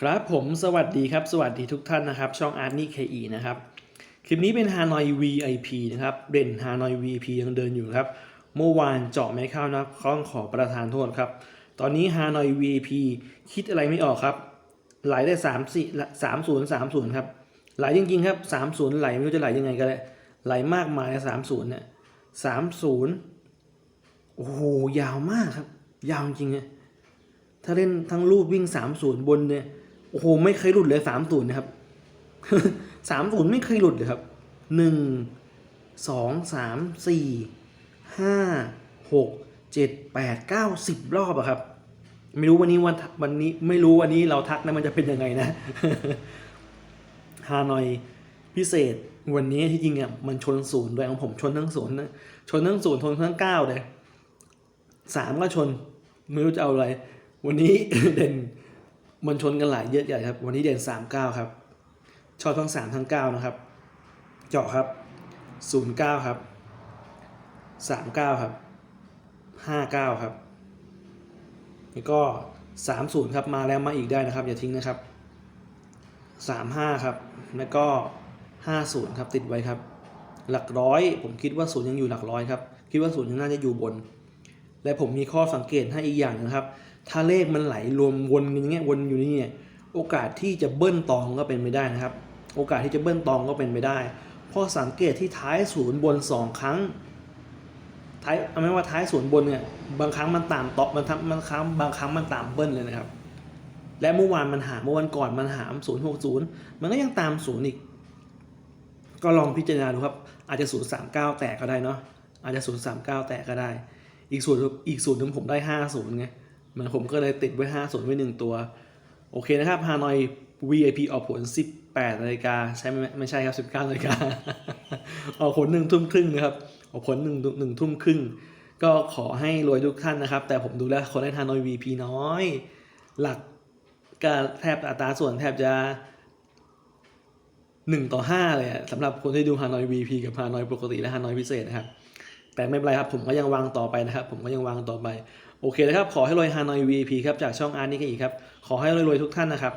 ครับผมสวัสดีครับ สวัสดีทุกท่านนะครับ ช่องอาร์ตนี่เคอีนะครับ คลิปนี้เป็นฮานอย VIP นะครับเด่นฮานอย VIP ยังเดินอยู่ครับ เมื่อวานเจาะไม่เข้านะครับต้องขอประทานโทษครับ ตอนนี้ฮานอย VIP คิดอะไรไม่ออกครับ ไหลได้3 4 3 0 3 0ครับ ไหลจริงๆครับ3 0ไหลไม่รู้จะไหลยังไงก็ได้ไหลมากมาย3 0เนี่ย3 0โอ้โหยาวมากครับ ยาวจริงเนี่ยถ้าเล่นทั้งลูกวิ่ง3 0บนเนี่ย โอ้โหไม่เคยหลุดเลย3 0นย์นะครับ3 0ไม่เคยหลุดเลยครับ1 2 3 4 5 6 7 8 9 10รอบอะครับ ไม่รู้วันนี้วันวันนี้ไม่รู้วันนี้เราทักนะมันจะเป็นยังไงนะฮานอยพิเศษวันนี้ที่จริงอะมันชนศูนย์ด้วยของผมชนทั้งศูนย์นะชนทั้งศูนย์ชนทั้งเก้าเลยสามก็ชน ไม่รู้จะเอาอะไร วันนี้เด่น มันชนกันหลายเยอะใหญ่ครับ วันนี้เด่นสามเก้าครับ ชอบทั้งสามทั้งเก้านะครับ เจาะครับศูนย์เก้าครับสามเก้าครับห้าเก้าครับ แล้วก็สามศูนย์ครับ มาแล้วมาอีกได้นะครับ อย่าทิ้งนะครับสามห้าครับ แล้วก็ห้าศูนย์ครับติดไว้ครับ หลักร้อย ผมคิดว่าศูนย์ยังอยู่หลักร้อยครับ คิดว่าศูนย์ยังน่าจะอยู่บน และผมมีข้อสังเกตให้อีกอย่างนะครับ ถ้าเลขมันไหลรวมวนอย่างเงี้ยวนอยู่นี่เนี่ยโอกาสที่จะเบิ้ลตองก็เป็นไปได้นะครับ โอกาสที่จะเบิ้ลตองก็เป็นไปได้ เพราะสังเกตที่ท้ายศูนย์บนสองครั้งท้ายเอาไม่ว่าท้ายศูนย์บนเนี่ยบางครั้งมันตามตอกมันทำบางครั้งบางครั้งมันตามเบิ้ลเลยนะครับ และเมื่อวานมันหาเมื่อวันก่อนมันหามศูนย์หกศูนย์มันก็ยังตามศูนย์อีก ก็ลองพิจารณาดูครับอาจจะศูนย์สามเก้าแตกก็ได้เนาะอาจจะศูนย์สามเก้าแตกก็ได้ อีกส่วนอีกส่วนหนึ่งผมได้ห้าศูนย์ไง มันผมก็เลยติดไว้ห้าศูนไว้หนึ่งตัว โอเคนะครับฮานอย VIP ออกผล 18นาฬิกาใช่ไหมไม่ใช่ครับ 19นาฬิกาออกผลหนึ่งทุ่มครึ่งนะครับ ออกผลหนึ่งหนึ่งทุ่มครึ่ง ก็ขอให้รวยทุกท่านนะครับ แต่ผมดูแล้วคนได้ทานอย VP น้อย หลักก็แทบอัตราส่วนแทบจะหนึ่งต่อห้าเลยสำหรับคนที่ดูฮานอย VP กับฮานอยปกติและฮานอยพิเศษนะครับ แต่ไม่เป็นไรครับ ผมก็ยังวางต่อไปนะครับ ผมก็ยังวางต่อไป โอเคนะครับ ขอให้รวยฮานอย VP ครับ จากช่องอาร์นี่กันอีกครับ ขอให้รวยๆทุกท่านนะครับ